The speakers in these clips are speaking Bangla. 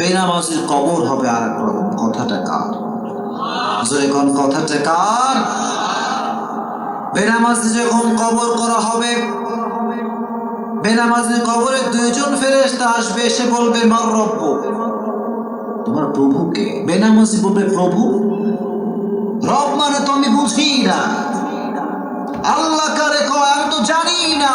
বেনামাজির কবর হবে আর এক রকম কথাটা কার? জোরে কথাটা কার? বেনামাজি যখন কবর করা হবে বেনামাজি কবরে দুইজন ফেরেশতা আসবে, এসে বলবে, মার রব্ব। তোমার প্রভুকে বেনামাজি বলবে, প্রভু। রব মানে তো আমি বুঝি না। আল্লাহ কারে কয়, আমি তো জানি না।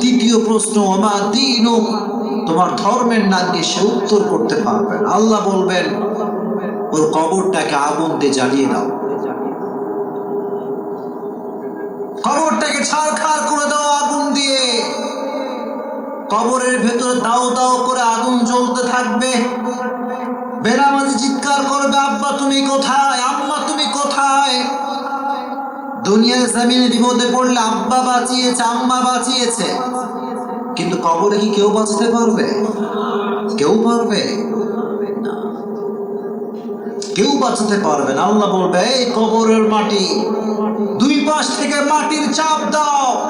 তৃতীয় প্রশ্ন আমা দিন? তোমার ধর্মের নাম কি সে উত্তর করতে পারবে আল্লাহ বলবেন, ওর কবরটাকে আগুন দিয়ে জ্বালিয়ে দাও। কবরটাকে ছাড়খাড় করে দাও আগুন দিয়ে। কবরের ভেতরে দাও দাও করে আগুন জ্বলতে থাকবে। বেনামাজি চিৎকার করবে, আব্বা, তুমি কোথায়? দুনিয়ার জামিনে বিপদে পড়লে আব্বা বাঁচিয়েছে, আম্মা বাঁচিয়েছে। কিন্তু কবরে কি কেউ বাঁচতে পারবে? কেউ পারবে। কেউ বাঁচাতে পারবে না। আল্লাহ বলবে, এই কবরের মাটি, দুই পাশ থেকে মাটির চাপ দাও।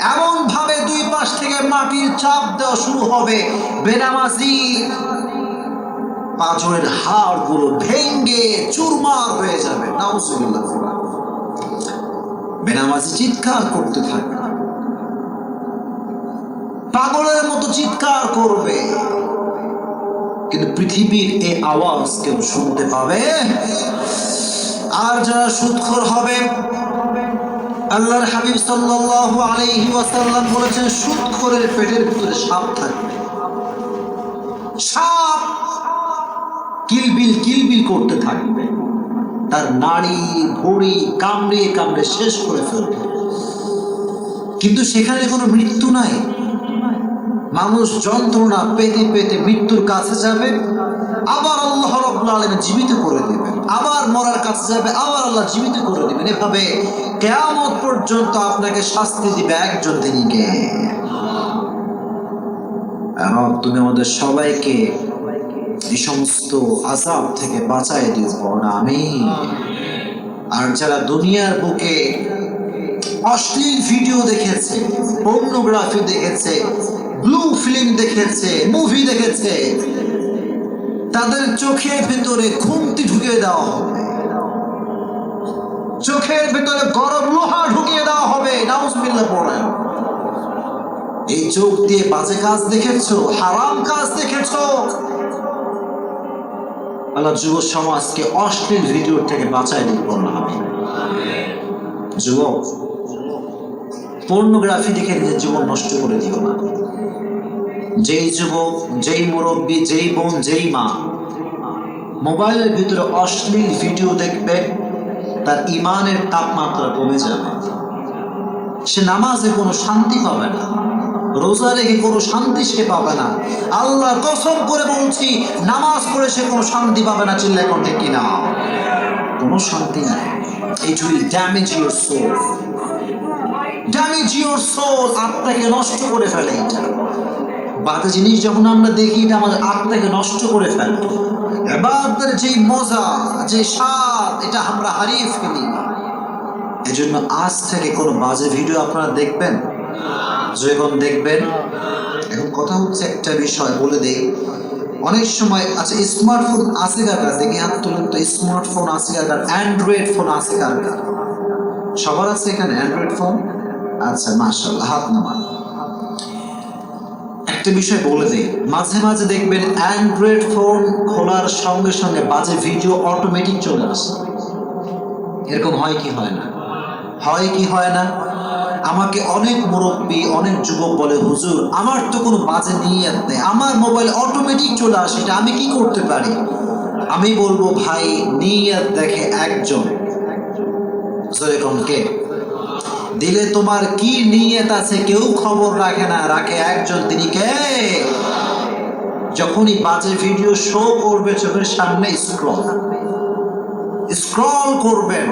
এমন ভাবে দুই পাশ থেকে মাটির চাপ দেওয়া শুরু হবে। বেনামাজি পাঁচনের হাড়গুলো ভেঙ্গে চুরমার হয়ে যাবে। নাউজুবিল্লাহ। বেনামাজি চিৎকার করতে থাকবে পাগলের মতো চিৎকার করবে। কিন্তু পৃথিবীর এই আওয়াজ কেউ শুনতে পাবে? আর যারা সুৎখর হবে, আল্লাহর হাবিব সাল্লাল্লাহু আলাইহি ওয়াসাল্লাম বলেছেন, সুৎখরের পেটের ভিতরে সাপ থাকবে। সাপ কিলবিল কিলবিল করতে থাকবে। তার নাড়ি ভড়ি কামড়ে কামড়ে শেষ করে ফেলবে। কিন্তু সেখানে কোনো মৃত্যু নাই। মানুষ যন্ত্রণা পেতে পেতে মৃত্যুর কাছে যাবে, আবার আল্লাহ রব্বুল আলম জীবিত করে দেবেন। আবার মরার কাছে যাবে, আবার আল্লাহ জীবিত করে দেবেন। এভাবে কেয়ামত পর্যন্ত আপনাকে শাস্তি দিবে একজন তিনি কে তুমি আমাদের সবাইকে এই সমস্ত আজাব থেকে বাঁচাই দিও না আমি আর যারা দুনিয়ার বুকে অশ্লীল ভিডিও দেখেছে পর্নোগ্রাফি দেখেছে ব্লু ফিল্ম দেখেছে মুভি দেখেছে তাদের চোখের ভেতরে ঘুমতি ঢুকিয়ে দেওয়া হবে। চোখের ভেতরে গরম লোহা ঢুকিয়ে দেওয়া হবে। নাউজবিল্লাহ পড়েন এই চোখ দিয়ে বাজে কাজ দেখেছ হারাম কাজ দেখেছ। আল্লাহ যুব সমাজকে অশ্লীল ভিডিওর থেকে বাঁচাই দিব না আমি যুবক পর্নোগ্রাফি দেখে নিজের জীবন নষ্ট করে দিও না। যেই যুবক যেই মুরব্বী, যেই বোন, যেই মা মোবাইলের ভিতরে অশ্লীল ভিডিও দেখবে, তার ইমানের তাপমাত্রা কমে যাবে। সে নামাজে কোনো শান্তি পাবে না। রোজা রেখে কোনো শান্তি সে পাবে না। আল্লাহ কসম করে বলছি, নামাজ পড়ে সে কোনো শান্তি পাবে না চিল্লা করতে কিনা? কোনো শান্তি নাই। It will damage your soul damage your soul আত্মাকে নষ্ট করে ফেলে এটা। বাজে জিনিস যখন আমরা দেখি, এটা আমাদের আত্মাকে নষ্ট করে ফেলে। এবার যে মজা, যে স্বাদ, এটা আমরা হারিয়ে ফেলি। এজন্য আজ থেকে কোনো বাজে ভিডিও আপনারা দেখবেন? যখন দেখবেন। এখন কথা হচ্ছে একটা বিষয়, বলে দেই। অনেক সময় আচ্ছা স্মার্টফোন আছে কার কাছে দেখি হাত তুলুন তো স্মার্টফোন আছে কার কার? অ্যান্ড্রয়েড ফোন আছে কার কার? সবার আছে এখানে অ্যান্ড্রয়েড ফোন আচ্ছা মাশাল্লাহ হাত নামান। একটা বিষয় বলে দিই, মাঝে মাঝে দেখবেন অ্যান্ড্রয়েড ফোন খোলার সঙ্গে সঙ্গে বাজে ভিডিও অটোমেটিক চলে আসে। এরকম হয় কি হয় না? হয় কি হয় না? আমাকে অনেক মুরব্বী, অনেক যুবক বলে, হুজুর, আমার তো কোনো বাজে নিয়ে নেই। আমার মোবাইল অটোমেটিক চলে আসে, এটা আমি কি করতে পারি? আমি বলব, ভাই, নিয়ত দেখে একজন। কে? দিলে তোমার কি নিয়ত আছে কেউ খবর রাখে না। রাখে একজন, তিনি কে? যখনই বাজে ভিডিও শো করবে, চোখের সামনে স্ক্রল স্ক্রল করবেন।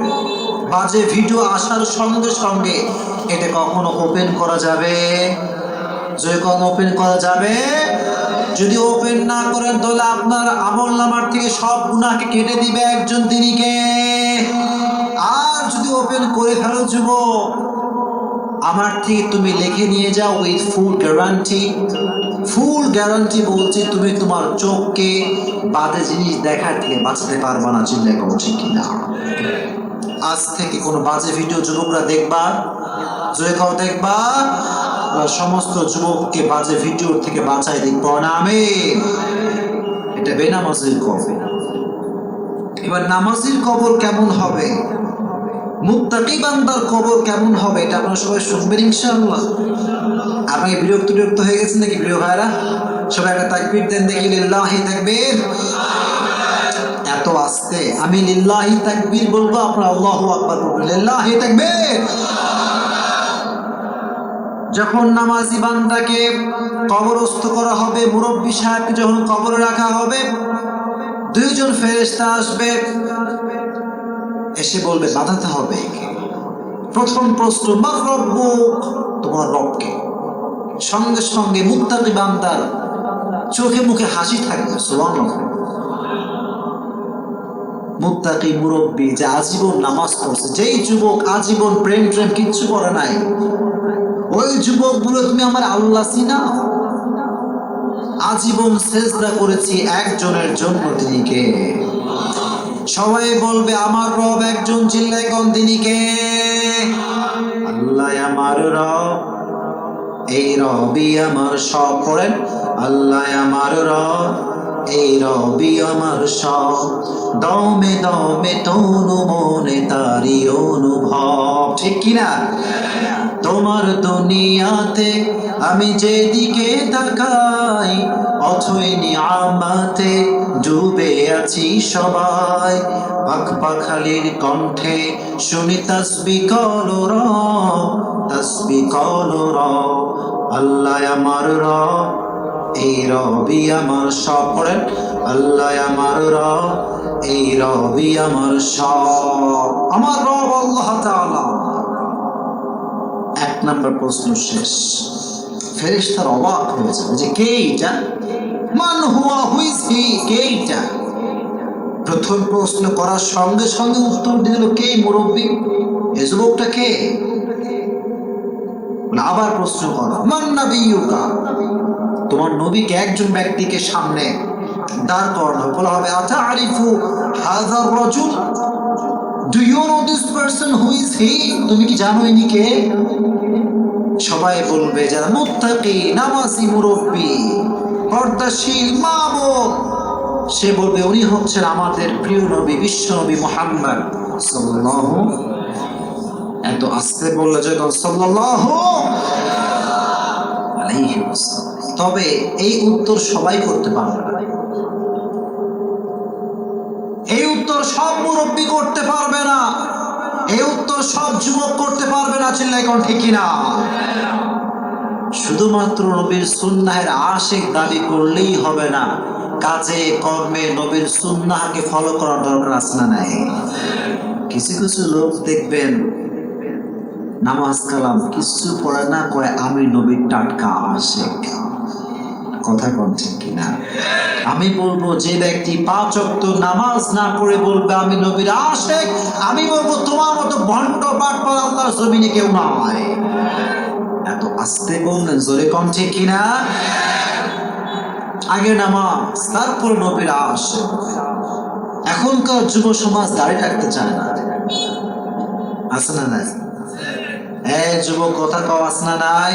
বাজে ভিডিও আসার সঙ্গে সঙ্গে এটা কখনো ওপেন করা যাবে? যদি কখন ওপেন করা যাবে, যদি ওপেন না করেন, তাহলে আপনার আমল নামার থেকে সব গুণাকে কেটে দিবে একজন তিনি কে আর যদি ওপেন করে ফেলো যুবক, আমার থেকে তুমি লিখে নিয়ে যাও with full guarantee full guarantee বলছি তুমি তোমার চোখকে বাজে জিনিস দেখার থেকে বাঁচাতে পারবা না চিন্তা করছি কিনা? আজ থেকে কোনো বাজে ভিডিও যুবকরা দেখবা? জয় খাও দেখবা। সমস্ত যুবককে বাজে ভিডিও থেকে বাঁচাই দেখব। না, আমি। এটা বেনামাজির কবর। এবার নামাজির কবর কেমন হবে? মুত্তাকি বান্দার কবর কেমন হবে? এটা আপনারা সবাই শুনবেন, ইনশাআল্লাহ। আপনি বিরক্ত বিরক্ত হয়ে গেছেন নাকি, প্রিয় ভাইরা সবাই একটা তাকবীর দেন দেখি, লিল্লাহি তাকবীর। এত আস্তে। আমি লিল্লাহি তাকবীর বলব, আপনারা আল্লাহু আকবার বলবেন, লিল্লাহি তাকবীর। যখন নামাজি বান্দাকে কবরস্থ করা হবে, মুরব্বী সাহেবকে যখন কবরে রাখা হবে, দুইজন ফেরেশতা আসবে, এসে বলবে, বাঁধাতে হবে প্রথম প্রশ্ন, মার রব্বুক তোমার রবকে। সঙ্গে সঙ্গে মুক্তাকি বান্দার চোখে মুখে হাসি থাকবে, সুবহানাল্লাহ। মুত্তাকি মুরব্বী যে আজীবন নামাজ পড়ছে, যেই যুবক আজীবন প্রেম প্রেম কিচ্ছু করে নাই, ওই যুবকগুলো তুমি আমার আল্লাহ চিনা? আজীবন সেজদা করেছি একজনের জন্য তিনি কে সবাই বলবে, আমার রব একজন চিল্লাই কোন তিনি কে আল্লাহ আমার রব, এই রবি আমার সব করেন। আল্লাহ আমার রব এই রবি আমার সব। দমে দমে তনু মনে তারি অনুভব। ঠিক কিনা তোমার দুনিয়াতে আমি যেদিকে তাকাই, অথই নিয়ামাতে ডুবে আছি সবাই। পাখ পাখালির কণ্ঠে শুনি তসবি কলর তসবি কলর আল্লাহ আমার র এই রবি আমার সব পড়েন আল্লাহ আমার র এই রবি আমার সব। আমার রব আল্লাহ তাআলা। এক নম্বর প্রশ্ন শেষ। ফেরেশতার অবাক হয়ে যাবে যে কে এটা মান হুয়া হুইজ হি, কে এটা প্রথম প্রশ্ন করার সঙ্গে সঙ্গে উত্তর দিল, কে মুরব্বী? এ যুবকটা কে? আবার প্রশ্ন করো, মান নাবিয়ুকা? তোমার নবীকে একজন ব্যক্তিকে সামনে দাঁড় করানো। বলা হবে আতা আরিফু হাজার রজুল? Do you know this person who is he তুমি কি জানো ইনি কে? সবাই বলবে, যারা মুত্তাকি, নামাজি, মুরব্বী, পর্দাশীল মা সে বলবে, উনি হচ্ছেন আমাদের প্রিয় নবী, বিশ্ব নবী মোহাম্মদ সাল্লাল্লাহু এত আস্তে বললে যখন সাল্লাল্লাহু আলাইহি ওয়াসাল্লাম। তবে এই উত্তর সবাই করতে পারবে না। এই উত্তর সব মুরব্বী করতে পারবে না। এই উত্তর সব যুবক করতে পারবে না চিল্লাই কোন ঠিক না শুধুমাত্র নবীর সুন্নাহের আশেক দাবি করলেই হবে না, কাজে, কর্মে নবীর সুন্নাহকে ফলো করার দরকার আছে না নাই? কিছু কিছু লোক দেখবেন, নামাজ কালাম কিছু পড়ে না কয়, আমি নবীর টাটকা আশেক। কথা বলছেন কিনা? আমি বলব যে ব্যক্তি পাঁচ অক্ত নামাজ না পড়ে বলবে, আমি নবীর আশেক, আমি বলব তোমার মতো ভণ্ড পাঠ পর আল্লাহর জমিনে কেউ নয় এত আস্তে বললেন, জোরে কণ্ঠে কিনা? আগে নামাজ, তারপর নবীর আশেক। এখনকার যুব সমাজ দাঁড়িয়ে রাখতে চায় না। আছে না নাই? এ যুবক, কথা কও, আছে না নাই?